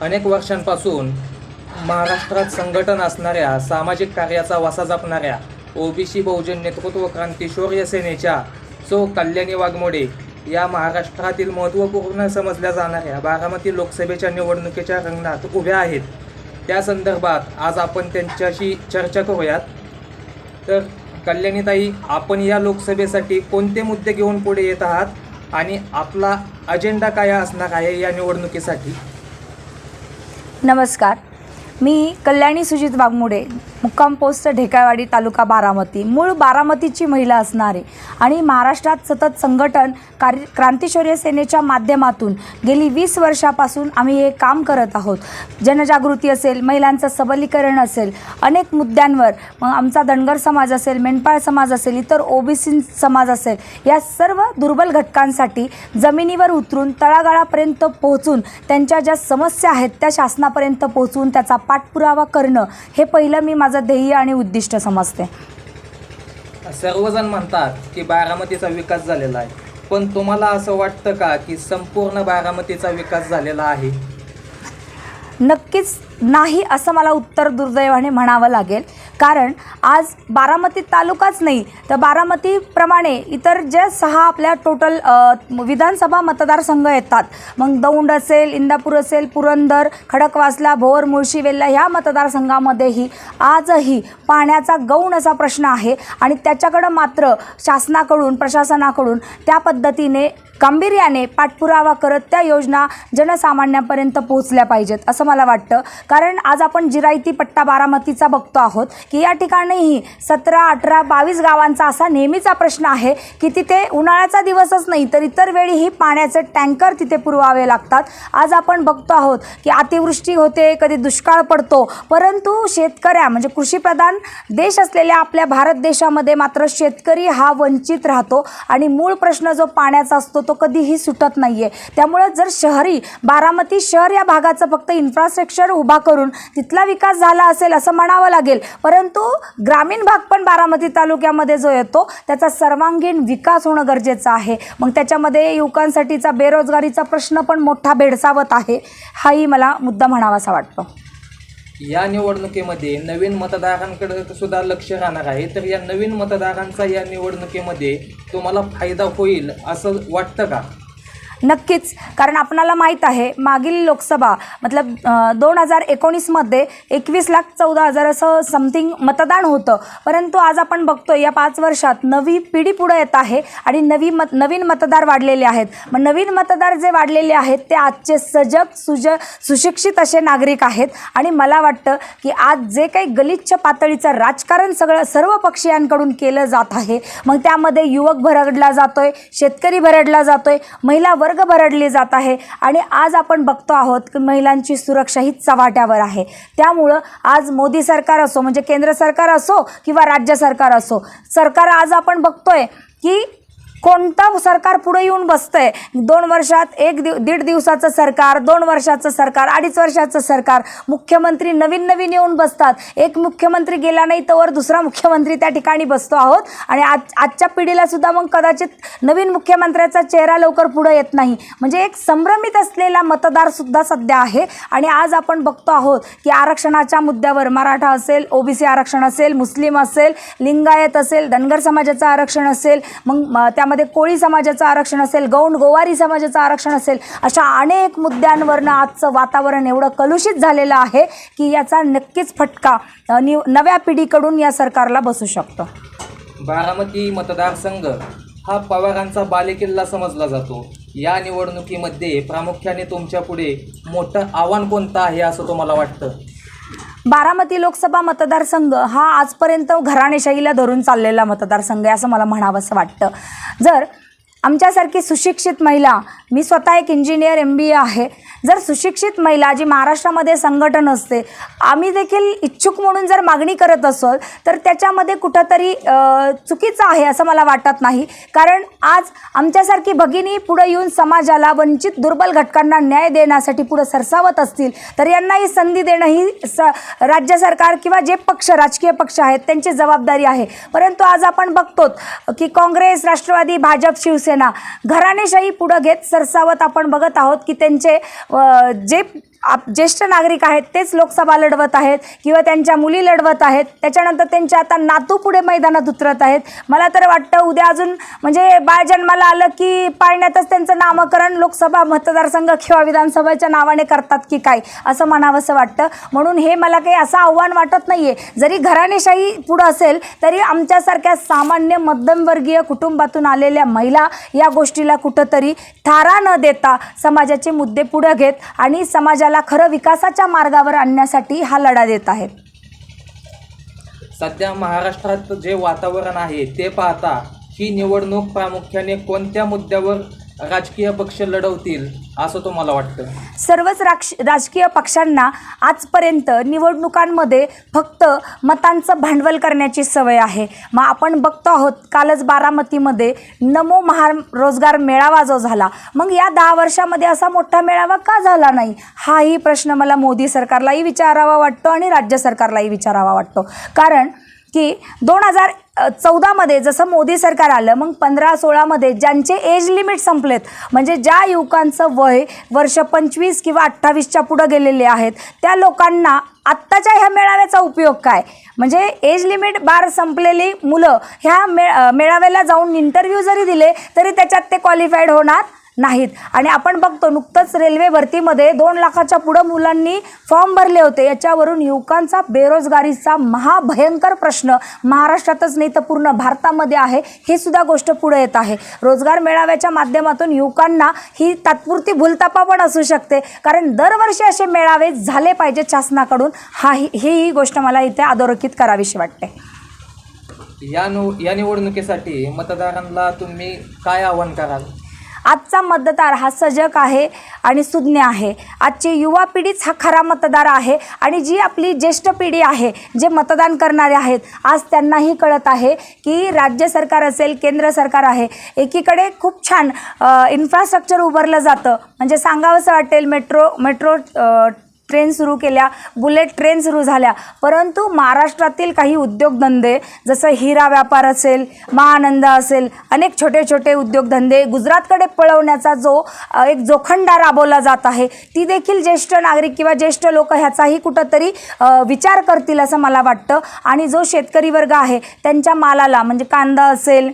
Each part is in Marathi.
अनेक वर्षांपासून महाराष्ट्रात संघटन असणाऱ्या सामाजिक कार्याचा वासा जपणाऱ्या ओबीसी बहुजन नेतृत्व क्रांती शौर्य सेनेच्या सो कल्याणी वाघमोडे या महाराष्ट्रातील महत्त्वपूर्ण समजल्या जाणाऱ्या बारामती लोकसभेच्या निवडणुकीच्या रंगणात उभ्या आहेत. त्या संदर्भात आज आपण त्यांच्याशी चर्चा करूयात. तर कल्याणीताई आपण या लोकसभेसाठी कोणते मुद्दे घेऊन पुढे येत आहात? आणि आपला अजेंडा काय असणार आहे या निवडणुकीसाठी? नमस्कार. मी कल्याणी सुजित वाघमोडे मुक्काम पोस्ट ढेकाळवाडी तालुका बारामती. मूळ बारामतीची महिला असणारे आणि महाराष्ट्रात सतत संघटन कार्य क्रांतीशौर्य सेनेच्या माध्यमातून गेली वीस वर्षापासून आम्ही हे काम करत आहोत. जनजागृती असेल महिलांचं सबलीकरण असेल अनेक मुद्द्यांवर मग आमचा धनगर समाज असेल मेंढपाळ समाज असेल इतर ओबीसी समाज असेल या सर्व दुर्बल घटकांसाठी जमिनीवर उतरून तळागाळापर्यंत पोहोचून त्यांच्या ज्या समस्या आहेत त्या शासनापर्यंत पोहोचून त्याचा पाठपुरावा करणं हे पहिलं मी माझं ध्येय आणि उद्दिष्ट समजते. सर्वजण म्हणतात की बारामतीचा विकास झालेला आहे. पण तुम्हाला असं वाटतं का की संपूर्ण बारामतीचा विकास झालेला आहे? नक्कीच नाही असं मला उत्तर दुर्दैवाने म्हणावं लागेल. कारण आज बारामती तालुकाच नाही तर बारामतीप्रमाणे इतर जे सहा आपल्या टोटल विधानसभा मतदारसंघ येतात. मग दौंड असेल इंदापूर असेल पुरंदर खडकवासला भोर मुळशी वेल्ला ह्या मतदारसंघामध्येही आजही पाण्याचा गौण असा प्रश्न आहे. आणि त्याच्याकडं मात्र शासनाकडून प्रशासनाकडून त्या पद्धतीने गांभीर्याने पाठपुरावा करत त्या योजना जनसामान्यांपर्यंत पोहोचल्या पाहिजेत असं मला वाटतं. कारण आज आपण जिरायती पट्टा बारामतीचा बघतो आहोत. की या ठिकाणीही सतरा अठरा बावीस गावांचा असा नेहमीचा प्रश्न आहे की तिथे उन्हाळ्याचा दिवसच नाही तर इतर वेळीही पाण्याचे टँकर तिथे पुरवावे लागतात. आज आपण बघतो आहोत की अतिवृष्टी होते कधी दुष्काळ पडतो परंतु शेतकऱ्या म्हणजे कृषीप्रधान देश असलेल्या आपल्या भारत देशामध्ये मात्र शेतकरी हा वंचित राहतो आणि मूळ प्रश्न जो पाण्याचा असतो तो कधीही सुटत नाही आहे त्यामुळं जर शहरी बारामती शहर या भागाचं फक्त इन्फ्रास्ट्रक्चर उभा करून तिथला विकास झाला असेल असं म्हणावं लागेल परंतु परंतु ग्रामीण भाग पण बारामती तालुक्यामध्ये जो येतो त्याचा सर्वांगीण विकास होणं गरजेचं आहे. मग त्याच्यामध्ये युवकांसाठीचा बेरोजगारीचा प्रश्न पण मोठा भेडसावत आहे हाही मला मुद्दा म्हणावासा वाटतो. या निवडणुकीमध्ये नवीन मतदारांकडे सुद्धा लक्ष राहणार आहे तर या नवीन मतदारांचा या निवडणुकीमध्ये तुम्हाला फायदा होईल असं वाटतं का? नक्कीच. कारण आपणाला माहीत आहे मागील लोकसभा मतलब दोन हजार एकोणीसमध्ये एकवीस लाख चौदा हजार असं समथिंग मतदान होतं. परंतु आज आपण बघतो या पाच वर्षात नवी पिढी पुढं येत आहे आणि नवी मत नवीन मतदार वाढलेले आहेत. मग नवीन मतदार जे वाढलेले आहेत ते आजचे सजग सुज सुशिक्षित असे नागरिक आहेत. आणि मला वाटतं की आज जे काही गलिच्छ पातळीचं राजकारण सगळं सर्व पक्षीयांकडून केलं जात आहे मग त्यामध्ये युवक भरडला जातोय शेतकरी भरडला जातोय महिला वर्ग भरडली जात आहे आणि आज आपण बघतो आहोत की महिलांची सुरक्षा ही चव्हाट्यावर आहे. त्यामुळं आज मोदी सरकार असो म्हणजे केंद्र सरकार असो किंवा राज्य सरकार असो सरकार आज आपण बघतोय की कोणतं सरकार पुढे येऊन बसतंय? दोन वर्षात एक दिव दीड दिवसाचं सरकार दोन वर्षाचं सरकार अडीच वर्षाचं सरकार. मुख्यमंत्री नवीन नवीन येऊन बसतात. एक मुख्यमंत्री गेला नाही तर दुसरा मुख्यमंत्री त्या ठिकाणी बसतो आहोत. आणि आज आजच्या पिढीला सुद्धा मग कदाचित नवीन मुख्यमंत्र्याचा चेहरा लवकर पुढे येत नाही. म्हणजे एक संभ्रमित असलेला मतदारसुद्धा सध्या आहे. आणि आज आपण बघतो आहोत की आरक्षणाच्या मुद्द्यावर मराठा असेल ओबीसी आरक्षण असेल मुस्लिम असेल लिंगायत असेल धनगर समाजाचं आरक्षण असेल मग त्या त्यामध्ये कोळी समाजाचं आरक्षण असेल गौंड गोवारी समाजाचं आरक्षण असेल अशा अनेक मुद्द्यांवरनं आजचं वातावरण एवढं कलुषित झालेलं आहे की याचा नक्कीच फटका निव नव्या पिढीकडून या सरकारला बसू शकतो. बारामती मतदारसंघ हा पवारांचा बालेकिल्ला समजला जातो. या निवडणुकीमध्ये प्रामुख्याने तुमच्यापुढे मोठं आव्हान कोणतं आहे असं तुम्हाला वाटतं? बारामती लोकसभा मतदारसंघ हा आजपर्यंत घराणेशाहीला धरून चाललेला मतदारसंघ आहे असं मला म्हणावंसं वाटतं. जर आमच्यासारखी सुशिक्षित महिला मी स्वतः एक इंजिनियर एम बी ए आहे. जर सुशिक्षित महिला जी महाराष्ट्रामध्ये संघटन असते आम्ही देखील इच्छुक म्हणून जर मागणी करत असोल तर त्याच्यामध्ये कुठंतरी चुकीचं आहे असं मला वाटत नाही. कारण आज आमच्यासारखी भगिनी पुढं येऊन समाजाला वंचित दुर्बल घटकांना न्याय देण्यासाठी पुढं सरसावत असतील तर यांना ही संधी देणं ही स राज्य सरकार किंवा जे पक्ष राजकीय पक्ष आहेत त्यांची जबाबदारी आहे. परंतु आज आपण बघतो की काँग्रेस राष्ट्रवादी भाजप शिवसेना घराणेशाही पुढं घेत सरसावत आपण बघत आहोत की त्यांचे जे आप ज्येष्ठ नागरिक आहेत तेच लोकसभा लढवत आहेत किंवा त्यांच्या मुली लढवत आहेत त्याच्यानंतर त्यांचे आता नातू पुढे मैदानात उतरत आहेत. मला तर वाटतं उद्या अजून म्हणजे बाळ जन्माला आलं की पाळण्यातच त्यांचं नामकरण लोकसभा मतदारसंघ किंवा विधानसभेच्या नावाने करतात की काय असं म्हणावंसं वाटतं. म्हणून हे मला काही असं आव्हान वाटत नाही आहे जरी घराणेशाही पुढं असेल तरी आमच्यासारख्या सामान्य मध्यमवर्गीय कुटुंबातून आलेल्या महिला या गोष्टीला कुठंतरी थारा न देता समाजाचे मुद्दे पुढं घेत आणि समाजाला खरं विकासाच्या मार्गावर आणण्यासाठी हा लढा देत आहेत सध्या महाराष्ट्रात जे वातावरण आहे ते पाहता ही निवडणूक प्रामुख्याने कोणत्या मुद्द्यावर राजकीय पक्ष लढवतील असं तुम्हाला वाटतं. सर्वच राक्ष राजकीय पक्षांना आजपर्यंत निवडणुकांमध्ये फक्त मतांचं भांडवल करण्याची सवय आहे. मग आपण बघतो आहोत कालच बारामतीमध्ये नमो महा रोजगार मेळावा जो झाला. मग या दहा वर्षामध्ये असा मोठा मेळावा का झाला नाही? हाही प्रश्न मला मोदी सरकारलाही विचारावा वाटतो आणि राज्य सरकारलाही विचारावा वाटतो. कारण की दोन हजार चौदामध्ये जसं मोदी सरकार आलं मग पंधरा सोळामध्ये ज्यांचे एज लिमिट संपलेत म्हणजे ज्या युवकांचं वय वर्ष पंचवीस किंवा अठ्ठावीसच्या पुढं गेलेले आहेत त्या लोकांना आत्ताच्या ह्या मेळाव्याचा उपयोग काय? म्हणजे एज लिमिट बार संपलेली मुलं ह्या मे मेळाव्याला जाऊन इंटरव्ह्यू जरी दिले तरी त्याच्यात ते क्वालिफाईड होणार? नाहीत. आणि आपण बघतो नुकतंच रेल्वे भरतीमध्ये दोन लाखाच्या पुढं मुलांनी फॉर्म भरले होते. याच्यावरून युवकांचा बेरोजगारीचा महाभयंकर प्रश्न महाराष्ट्रातच नाही तर पूर्ण भारतामध्ये आहे. ही सुद्धा गोष्ट पुढे येत आहे. रोजगार मेळाव्याच्या माध्यमातून युवकांना ही तात्पुरती भूलतापा पण असू शकते. कारण दरवर्षी असे मेळावे झाले पाहिजे शासनाकडून. हा ही ही गोष्ट मला इथे अधोरेखित करावीशी वाटते. या निव या निवडणुकीसाठी मतदारांना तुम्ही काय आव्हान कराल? आजचा मतदार हा सजग आहे आणि सुज्ञ आहे. आजची युवा पिढीच हा खरा मतदार आहे आणि जी आपली ज्येष्ठ पिढी आहे जे मतदान करणारे आहेत आज त्यांनाही कळत आहे की राज्य सरकार असेल केंद्र सरकार आहे एकीकडे खूप छान इन्फ्रास्ट्रक्चर उभारलं जातं. म्हणजे सांगावंसं वाटेल मेट्रो मेट्रो ट्रेन सुरू केल्या बुलेट ट्रेन सुरू झाल्या. परंतु महाराष्ट्रातील काही उद्योगधंदे जसं हिरा व्यापार असेल महानंद असेल अनेक छोटे छोटे उद्योगधंदे गुजरातकडे पळवण्याचा जो एक जोखंडा राबवला जात आहे ती देखील ज्येष्ठ नागरिक किंवा ज्येष्ठ लोक ह्याचाही कुठंतरी विचार करतील असं मला वाटतं. आणि जो शेतकरी वर्ग आहे त्यांच्या मालाला म्हणजे कांदा असेल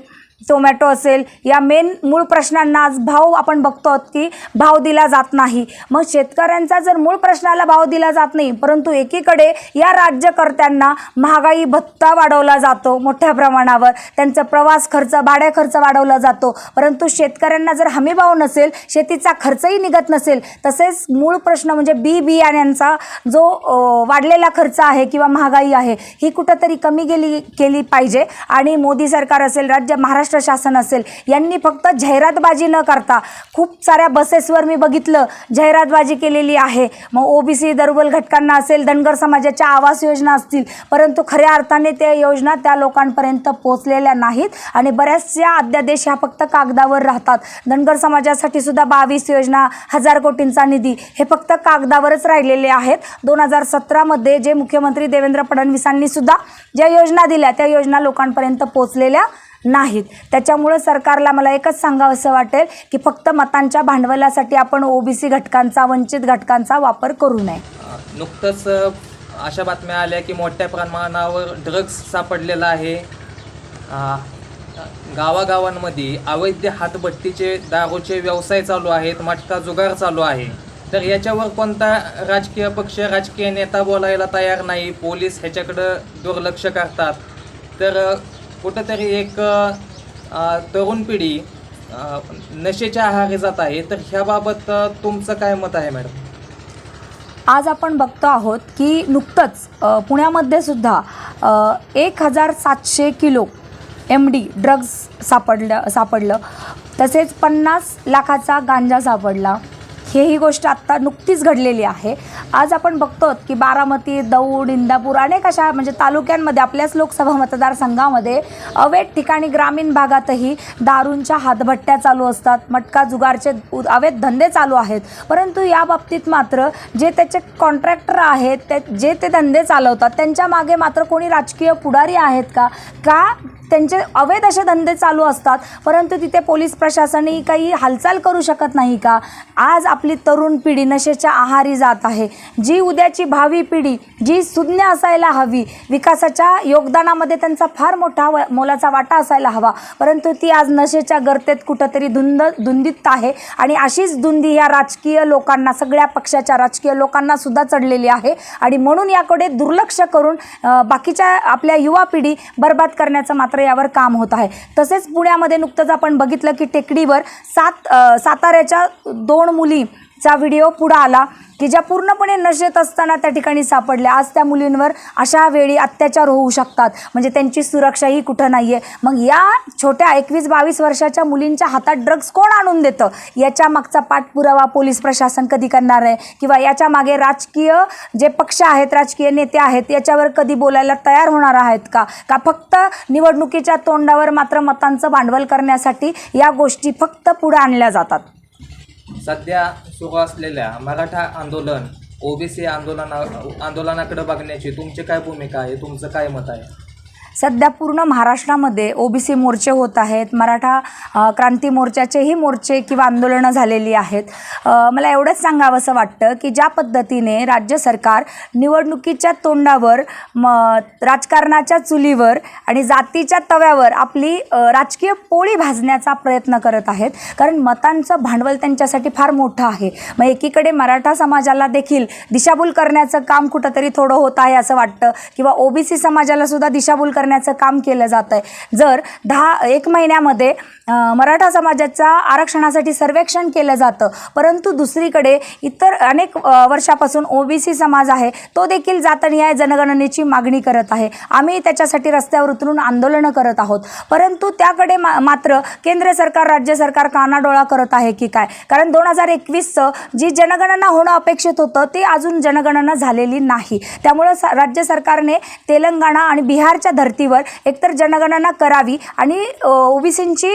टोमॅटो असेल. या मेन मूळ प्रश्नांना आज भाव आपण बघतो आहोत की भाव दिला जात नाही. मग शेतकऱ्यांचा जर मूळ प्रश्नाला भाव दिला जात नाही परंतु एकीकडे या राज्यकर्त्यांना महागाई भत्ता वाढवला जातो मोठ्या प्रमाणावर. त्यांचा प्रवास खर्च भाड्या खर्च वाढवला जातो. परंतु शेतकऱ्यांना जर हमीभाव नसेल शेतीचा खर्चही निघत नसेल तसेच मूळ प्रश्न म्हणजे बी बियाण्यांचा जो वाढलेला खर्च आहे किंवा महागाई आहे ही कुठंतरी कमी गेली केली पाहिजे. आणि मोदी सरकार असेल राज्य महाराष्ट्र शासन असेल. यांनी फक्त जाहिरातबाजी न करता खूप साऱ्या बसेसवर मी बघितलं जाहिरातबाजी केलेली आहे. मग ओबीसी दुर्बल घटकांना असेल धनगर समाजाच्या आवास योजना असतील परंतु खऱ्या अर्थाने त्या योजना त्या लोकांपर्यंत पोहोचलेल्या नाहीत आणि बऱ्याचशा अध्यादेश ह्या फक्त कागदावर राहतात. धनगर समाजासाठी सुद्धा बावीस योजना हजार कोटींचा निधी हे फक्त कागदावरच राहिलेले आहेत. दोन हजार सतरामध्ये जे मुख्यमंत्री देवेंद्र फडणवीसांनी सुद्धा ज्या योजना दिल्या त्या योजना लोकांपर्यंत पोहोचलेल्या नाहीत. त्याच्यामुळं सरकारला मला एकच सांगावंसं वाटेल की फक्त मतांच्या भांडवलासाठी आपण ओबीसी घटकांचा वंचित घटकांचा वापर करू नये. नुकतंच अशा बातम्या आल्या की मोठ्या प्रमाणावर ड्रग्स सापडलेला आहे. गावागावांमध्ये अवैध हातभट्टीचे दारूचे व्यवसाय चालू आहेत मटका जुगार चालू आहे. तर याच्यावर कोणता राजकीय पक्ष राजकीय नेता बोलायला तयार नाही? पोलीस ह्याच्याकडं दुर्लक्ष करतात. तर कुठंतरी एक तरुण पिढी नशेच्या आहारी जात आहे. तर ह्याबाबत तुमचं काय मत आहे मॅडम? आज आपण बघतो आहोत की नुकतंच पुण्यामध्ये सुद्धा एक हजार सातशे किलो एम डी ड्रग्ज सापडलं सापडलं. तसेच पन्नास लाखाचा गांजा सापडला. हेही गोष्ट आत्ता नुकतीच घडलेली आहे. आज आपण बघतो की बारामती दौड इंदापूर अनेक अशा म्हणजे तालुक्यांमध्ये आपल्याच लोकसभा मतदारसंघामध्ये अवैध ठिकाणी ग्रामीण भागातही दारूंच्या हातभट्ट्या चालू असतात. मटका जुगारचे उ- अवैध धंदे चालू आहेत. परंतु या बाबतीत मात्र जे त्याचे कॉन्ट्रॅक्टर आहेत ते जे ते धंदे चालवतात त्यांच्या मागे मात्र कोणी राजकीय पुढारी आहेत का? का त्यांचे अवैध असे धंदे चालू असतात परंतु तिथे पोलीस प्रशासनही काही हालचाल करू शकत नाही का? आज आपली तरुण पिढी नशेच्या आहारी जात आहे. जी उद्याची भावी पिढी जी सुज्ञ असायला हवी विकासाच्या योगदानामध्ये त्यांचा फार मोठा व मोलाचा वाटा असायला हवा. परंतु ती आज नशेच्या गर्तेत कुठंतरी धुंद धुंदीत आहे आणि अशीच धुंदी या राजकीय लोकांना सगळ्या पक्षाच्या राजकीय लोकांना सुद्धा चढलेली आहे आणि म्हणून याकडे दुर्लक्ष करून बाकीच्या आपल्या युवा पिढी बर्बाद करण्याचं मात्र यावर काम होत आहे. तसेच पुण्यामध्ये नुकतंच आपण बघितलं की टेकडीवर सात साताऱ्याच्या दोन चा व्हिडिओ पुढं आला की ज्या पूर्णपणे नशेत असताना त्या ठिकाणी सापडल्या. आज त्या मुलींवर अशा वेळी अत्याचार होऊ शकतात. म्हणजे त्यांची सुरक्षाही कुठं नाही आहे मग या छोट्या एकवीस बावीस वर्षाच्या मुलींच्या हातात ड्रग्ज कोण आणून देतं? याच्या मागचा पाठपुरावा पोलीस प्रशासन कधी करणार आहे? किंवा याच्या मागे राजकीय जे पक्ष आहेत राजकीय नेते आहेत याच्यावर कधी बोलायला तयार होणार आहेत का? का फक्त निवडणुकीच्या तोंडावर मात्र मतांचं भांडवल करण्यासाठी या गोष्टी फक्त पुढे आणल्या जातात? सध्या सुरू असलेल्या मराठा आंदोलन ओबीसी आंदोलना आंदोलनाकडे बघण्याची तुमची काय भूमिका आहे? तुमचं काय मत आहे? सध्या पूर्ण महाराष्ट्रामध्ये ओबीसी मोर्चे होत आहेत मराठा क्रांती मोर्चाचेही मोर्चे किंवा आंदोलनं झालेली आहेत. मला एवढंच सांगावंसं वाटतं की ज्या पद्धतीने राज्य सरकार निवडणुकीच्या तोंडावर म राजकारणाच्या चुलीवर आणि जातीच्या तव्यावर आपली राजकीय पोळी भाजण्याचा प्रयत्न करत आहेत. कारण मतांचं भांडवल त्यांच्यासाठी फार मोठं आहे. मग एकीकडे मराठा समाजाला देखील दिशाभूल करण्याचं काम कुठंतरी थोडं होत आहे असं वाटतं किंवा ओबीसी समाजाला सुद्धा दिशाभूल करण्याचं काम केलं जात आहे जर दहा एक महिन्यामध्ये मराठा समाजाच्या आरक्षणासाठी सर्वेक्षण केलं जातं परंतु दुसरीकडे इतर अनेक अं, वर्षापासून ओबीसी समाज आहे तो देखील जातनिहाय जनगणनेची मागणी करत आहे. आम्ही त्याच्यासाठी रस्त्यावर उतरून आंदोलनं करत आहोत. परंतु त्याकडे मा मात्र केंद्र सरकार राज्य सरकार कानाडोळा करत आहे की काय? कारण दोन हजार एकवीसचं जी जनगणना होणं अपेक्षित होतं ते अजून जनगणना झालेली नाही. त्यामुळं राज्य सरकारने तेलंगणा आणि बिहारच्या धर्तीवर एकतर जनगणना करावी आणि ओबीसींची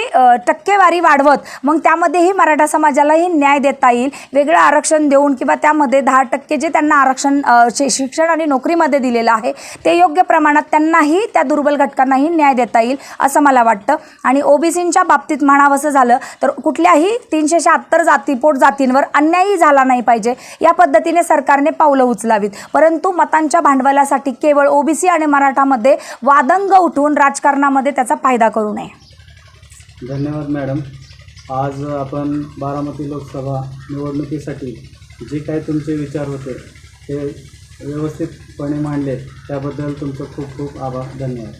टक्केवारी वाढवत मग त्यामध्येही मराठा समाजालाही न्याय देता येईल वेगळं आरक्षण देऊन किंवा त्यामध्ये दहा टक्के जे त्यांना आरक्षण शि- शिक्षण आणि नोकरीमध्ये दिलेलं आहे ते योग्य प्रमाणात त्यांनाही त्या दुर्बल घटकांनाही न्याय देता येईल असं मला वाटतं. आणि ओबीसींच्या बाबतीत म्हणावंसं झालं तर कुठल्याही तीनशे शहात्तर जाती पोट जातींवर अन्यायही झाला नाही पाहिजे या पद्धतीने सरकारने पावलं उचलावीत. परंतु मतांच्या भांडवलासाठी केवळ ओबीसी आणि मराठामध्ये वाद पदंग उठवून राजकारणामध्ये त्याचा फायदा करू नये. धन्यवाद मॅडम. आज आपण बारामती लोकसभा निवडणुकीसाठी जे काही तुमचे विचार होते ते व्यवस्थितपणे मांडले त्याबद्दल तुमचं खूप खूप आभार. धन्यवाद.